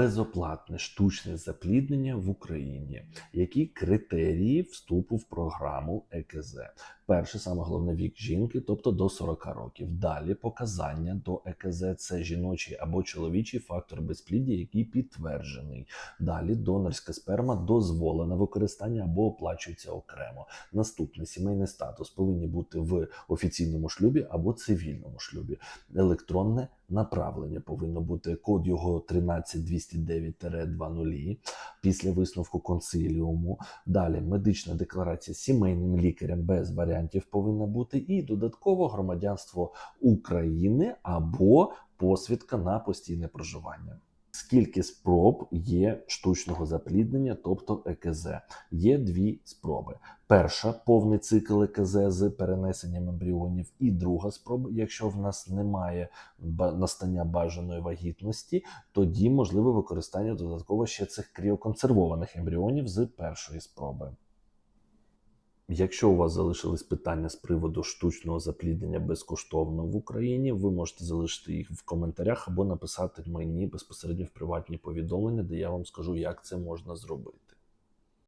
безоплатне штучне запліднення в Україні. Які критерії вступу в програму ЕКЗ? Перше, саме головне вік жінки, тобто до 40 років. Далі показання до ЕКЗ це жіночий або чоловічий фактор безпліддя, який підтверджений. Далі донорська сперма дозволена використання або оплачується окремо. Наступне сімейний статус повинні бути в офіційному шлюбі або цивільному шлюбі. Електронне направлення повинно бути код його 13209-20 після висновку консиліуму. Далі медична декларація сімейним лікарем без варіантів повинна бути, і додатково громадянство України або посвідка на постійне проживання. Скільки спроб є штучного запліднення, тобто ЕКЗ? Є дві спроби. Перша повний цикл ЕКЗ з перенесенням ембріонів, і друга спроба, якщо в нас немає настання бажаної вагітності, тоді можливе використання додатково ще цих кріоконсервованих ембріонів з першої спроби. Якщо у вас залишились питання з приводу штучного запліднення безкоштовно в Україні, ви можете залишити їх в коментарях або написати мені безпосередньо в приватні повідомлення, де я вам скажу, як це можна зробити.